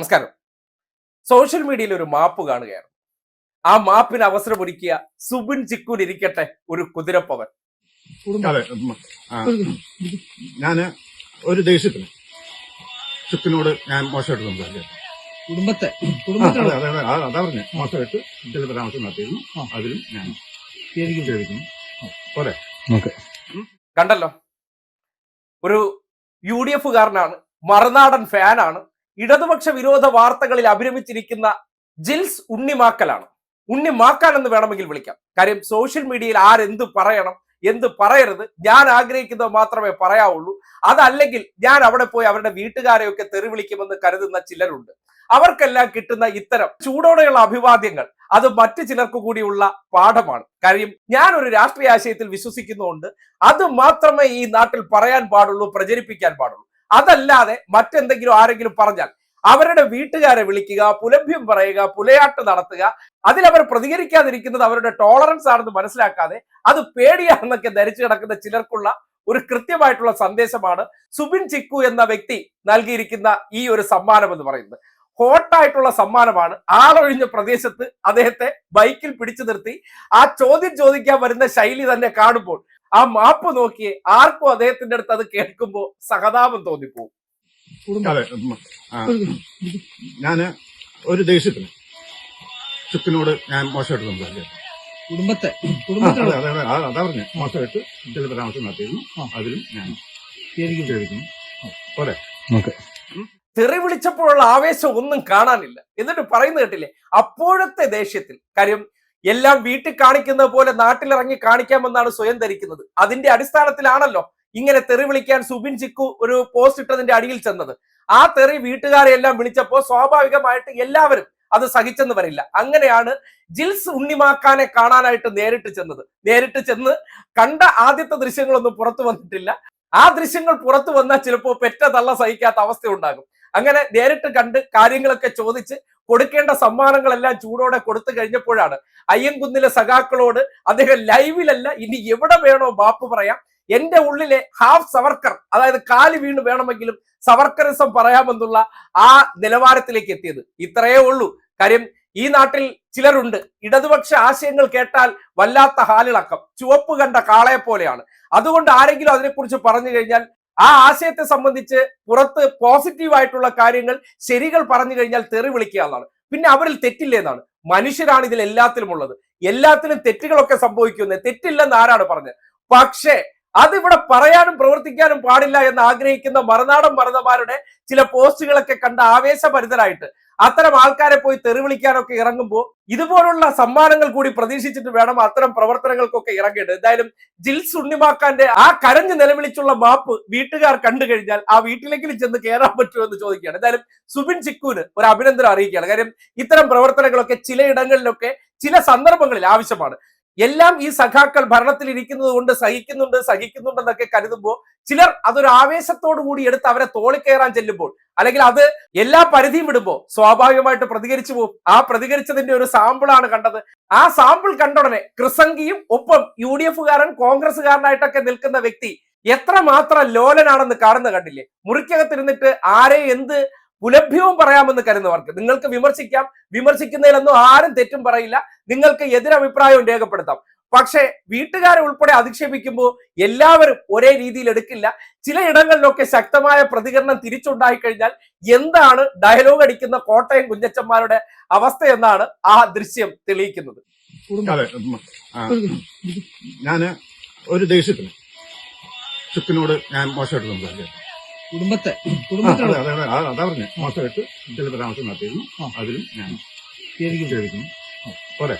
നമസ്കാരം. സോഷ്യൽ മീഡിയയിൽ ഒരു മാപ്പ് കാണുകയാണ്. ആ മാപ്പിന് അവസരമൊരുക്കിയ സുബിൻ ചിക്കൂൻ ഇരിക്കട്ടെ ഒരു കുതിരപ്പവൻ. ഞാൻ ഞാൻ ഒരു ദേഷ്യത്തിന് ചുക്കിനോട് ഞാൻ മോശമായിട്ട് സംസാരിക്കുന്നു കുടുംബത്തെ അതെ പറഞ്ഞു. മോശമായിട്ട് ചില പരാമർശം നടത്തിയിരുന്നു അതിലും ഞാൻ ഖേദിക്കുന്നു പോരെ. കണ്ടല്ലോ? ഒരു യു ഡി എഫുകാരനാണ്. മറുനാടൻ ഫാനാണ്. ഇടതുപക്ഷ വിരോധ വാർത്തകളിൽ അഭിരമിച്ചിരിക്കുന്ന ജിൽസ് ഉണ്ണിമാക്കലാണ്. ഉണ്ണിമാക്കാൻ എന്ന് വേണമെങ്കിൽ വിളിക്കാം. കാര്യം സോഷ്യൽ മീഡിയയിൽ ആരെന്ത് പറയണം എന്ത് പറയരുത് ഞാൻ ആഗ്രഹിക്കുന്നത് മാത്രമേ പറയാവുള്ളൂ. അതല്ലെങ്കിൽ ഞാൻ അവിടെ പോയി അവരുടെ വീട്ടുകാരെയൊക്കെ തെറി വിളിക്കുമെന്ന് കരുതുന്ന ചിലരുണ്ട്. അവർക്കെല്ലാം കിട്ടുന്ന ഇത്തരം ചൂടോടെയുള്ള അഭിവാദ്യങ്ങൾ അത് മറ്റു ചിലർക്ക് കൂടിയുള്ള പാഠമാണ്. കാര്യം ഞാൻ ഒരു രാഷ്ട്രീയ ആശയത്തിൽ വിശ്വസിക്കുന്നുണ്ട്. അത് മാത്രമേ ഈ നാട്ടിൽ പറയാൻ പാടുള്ളൂ പ്രചരിപ്പിക്കാൻ പാടുള്ളൂ. അതല്ലാതെ മറ്റെന്തെങ്കിലും ആരെങ്കിലും പറഞ്ഞാൽ അവരുടെ വീട്ടുകാരെ വിളിക്കുക പുലഭ്യം പറയുക പുലയാട്ട് നടത്തുക അതിലവർ പ്രതികരിക്കാതിരിക്കുന്നത് അവരുടെ ടോളറൻസ് ആണെന്ന് മനസ്സിലാക്കാതെ അത് പേടിയാണെന്നൊക്കെ ധരിച്ചു കിടക്കുന്ന ചിലർക്കുള്ള ഒരു കൃത്യമായിട്ടുള്ള സന്ദേശമാണ് സുബിൻ ചിക്കു എന്ന വ്യക്തി നൽകിയിരിക്കുന്ന ഈ ഒരു സമ്മാനം എന്ന് പറയുന്നത്. ഹോട്ടായിട്ടുള്ള സമ്മാനമാണ്. ആളൊഴിഞ്ഞ പ്രദേശത്ത് അദ്ദേഹത്തെ ബൈക്കിൽ പിടിച്ചു നിർത്തി. ആ ചോദ്യം ചോദിക്കാൻ വരുന്ന ശൈലി തന്നെ കാണുമ്പോൾ ആ മാപ്പ് നോക്കി ആർക്കും അദ്ദേഹത്തിന്റെ അടുത്ത് അത് കേൾക്കുമ്പോൾ സഹതാപം തോന്നിപ്പോവും. അതെ ഞാൻ ഒരു ദേഷ്യത്തിന് ചുക്കിനോട് ഞാൻ മോശമായിട്ട് സംസാരിച്ചു. കുടുംബത്തെ അതെ പറഞ്ഞു. മോശമായിട്ട് ചില പരാമർശം നടത്തിയിരുന്നു അതിലും ഞാൻ ഖേദിക്കുന്നു പോരെ. തെറി വിളിച്ചപ്പോഴുള്ള ആവേശം ഒന്നും കാണാനില്ല. എന്നിട്ട് പറയുന്നത് കേട്ടില്ലേ? അപ്പോഴത്തെ ദേഷ്യത്തിൽ. കാര്യം എല്ലാം വീട്ടിൽ കാണിക്കുന്നത് പോലെ നാട്ടിലിറങ്ങി കാണിക്കാമെന്നാണ് സ്വയം ധരിക്കുന്നത്. അതിന്റെ അടിസ്ഥാനത്തിലാണല്ലോ ഇങ്ങനെ തെറി വിളിക്കാൻ സുബിൻ ചിക്കു ഒരു പോസ്റ്റ് ഇട്ടതിന്റെ അടിയിൽ ചെന്നത്. ആ തെറി വീട്ടുകാരെ എല്ലാം വിളിച്ചപ്പോൾ സ്വാഭാവികമായിട്ട് എല്ലാവരും അത് സഹിച്ചെന്ന് വരില്ല. അങ്ങനെയാണ് ജിൽസ് ഉണ്ണിമാക്കാനെ കാണാനായിട്ട് നേരിട്ട് ചെന്നത്. നേരിട്ട് ചെന്ന് കണ്ട ആദ്യത്തെ ദൃശ്യങ്ങളൊന്നും പുറത്തു വന്നിട്ടില്ല. ആ ദൃശ്യങ്ങൾ പുറത്തു വന്നാൽ ചിലപ്പോൾ പെറ്റ തള്ള സഹിക്കാത്ത അവസ്ഥ ഉണ്ടാകും അങ്ങനെ നേരിട്ട് കണ്ട് കാര്യങ്ങളൊക്കെ ചോദിച്ച് കൊടുക്കേണ്ട സമ്മാനങ്ങളെല്ലാം ചൂടോടെ കൊടുത്തു കഴിഞ്ഞപ്പോഴാണ് അയ്യൻകുന്നിലെ സഖാക്കളോട് അദ്ദേഹം ലൈവിലല്ല ഇനി എവിടെ വേണോ മാപ്പ് പറയാം? എന്റെ ഉള്ളിലെ ഹാഫ് സവർക്കർ അതായത് കാൽ വീണ് വേണമെങ്കിലും സവർക്കറിസം പറയാമെന്നുള്ള ആ നിലവാരത്തിലേക്ക് എത്തിയത്. ഇത്രയേ ഉള്ളൂ. കാര്യം ഈ നാട്ടിൽ ചിലരുണ്ട്. ഇടതുപക്ഷ ആശയങ്ങൾ കേട്ടാൽ വല്ലാത്ത ഹാലിളക്കം ചുവപ്പ് കണ്ട കാളയെ പോലെയാണ് അതുകൊണ്ട് ആരെങ്കിലും അതിനെക്കുറിച്ച് പറഞ്ഞു കഴിഞ്ഞാൽ ആ ആശയത്തെ സംബന്ധിച്ച് പുറത്ത് പോസിറ്റീവ് ആയിട്ടുള്ള കാര്യങ്ങൾ ശരികൾ പറഞ്ഞു കഴിഞ്ഞാൽ തെറി വിളിക്കുക എന്നാണ്. പിന്നെ അവരിൽ തെറ്റില്ല എന്നാണ്. മനുഷ്യരാണ് ഇതിൽ എല്ലാത്തിലും ഉള്ളത്. എല്ലാത്തിലും തെറ്റുകളൊക്കെ സംഭവിക്കുന്നത് തെറ്റില്ലെന്ന് ആരാണ് പറഞ്ഞത്? പക്ഷേ അതിവിടെ പറയാനും പ്രവർത്തിക്കാനും പാടില്ല എന്ന് ആഗ്രഹിക്കുന്ന മറുനാടൻ മറുതമാരുടെ ചില പോസ്റ്റുകളൊക്കെ കണ്ട ആവേശഭരിതരായിട്ട് അത്തരം ആൾക്കാരെ പോയി തെറി വിളിക്കാനൊക്കെ ഇറങ്ങുമ്പോൾ ഇതുപോലുള്ള സമ്മാനങ്ങൾ കൂടി പ്രതീക്ഷിച്ചിട്ട് വേണം അത്തരം പ്രവർത്തനങ്ങൾക്കൊക്കെ ഇറങ്ങേണ്ടത്. എന്തായാലും ജിൽസ് ഉണ്ണിമാക്കാന്റെ ആ കരഞ്ഞു നിലവിളിച്ചുള്ള മാപ്പ് വീട്ടുകാർ കണ്ടു കഴിഞ്ഞാൽ ആ വീട്ടിലെങ്കിലും ചെന്ന് കയറാൻ പറ്റുമോ എന്ന് ചോദിക്കുകയാണ്. എന്തായാലും സുബിൻ ചിക്കുവിന് ഒരു അഭിനന്ദനം അറിയിക്കുകയാണ്. കാര്യം ഇത്തരം പ്രവർത്തനങ്ങളൊക്കെ ചിലയിടങ്ങളിലൊക്കെ ചില സന്ദർഭങ്ങളിൽ ആവശ്യമാണ്. എല്ലാം ഈ സഖാക്കൾ ഭരണത്തിൽ ഇരിക്കുന്നത് കൊണ്ട് സഹിക്കുന്നുണ്ട് സഹിക്കുന്നുണ്ടെന്നൊക്കെ കരുതുമ്പോൾ ചിലർ അതൊരു ആവേശത്തോടു കൂടി എടുത്ത് അവരെ തോളിക്കയറാൻ ചെല്ലുമ്പോൾ അല്ലെങ്കിൽ അത് എല്ലാ പരിധിയും വിടുമ്പോൾ സ്വാഭാവികമായിട്ട് പ്രതികരിച്ചു പോകും. ആ പ്രതികരിച്ചതിന്റെ ഒരു സാമ്പിളാണ് കണ്ടത്. ആ സാമ്പിൾ കണ്ട ഉടനെ ക്രിസംഗിയും ഒപ്പം യു ഡി എഫുകാരൻ കോൺഗ്രസ്സുകാരനായിട്ടൊക്കെ നിൽക്കുന്ന വ്യക്തി എത്രമാത്രം ലോലനാണെന്ന് കാണുന്ന കണ്ടില്ലേ? മുറിക്കകത്തിരുന്നിട്ട് ആരെ എന്ത് പുലഭ്യവും പറയാമെന്ന് കരുതുന്നവർക്ക് നിങ്ങൾക്ക് വിമർശിക്കാം. വിമർശിക്കുന്നതിലൊന്നും ആരും തെറ്റും പറയില്ല. നിങ്ങൾക്ക് എതിരഭിപ്രായവും രേഖപ്പെടുത്താം. പക്ഷേ വീട്ടുകാരെ ഉൾപ്പെടെ അധിക്ഷേപിക്കുമ്പോൾ എല്ലാവരും ഒരേ രീതിയിൽ എടുക്കില്ല. ചില ഇടങ്ങളിലൊക്കെ ശക്തമായ പ്രതികരണം തിരിച്ചുണ്ടായി കഴിഞ്ഞാൽ എന്താണ് ഡയലോഗ് അടിക്കുന്ന കോട്ടയം കുഞ്ഞച്ചന്മാരുടെ അവസ്ഥ എന്നാണ് ആ ദൃശ്യം തെളിയിക്കുന്നത്. ഞാൻ ഒരു ദേഷ്യത്തിന് ചുക്കിനോട് ഞാൻ മോശമായിട്ട് സംസാരിച്ചു കുടുംബത്തെ കുടുംബത്തെ അതെ കുടുംബത്തിലുള്ള അതെ. പറഞ്ഞു. മോശമായിട്ട് ചില പരാമർശം നടത്തിയിരുന്നു. അതിലും ഞാൻ പോരെ ഖേദിക്കുന്നു പോരെ.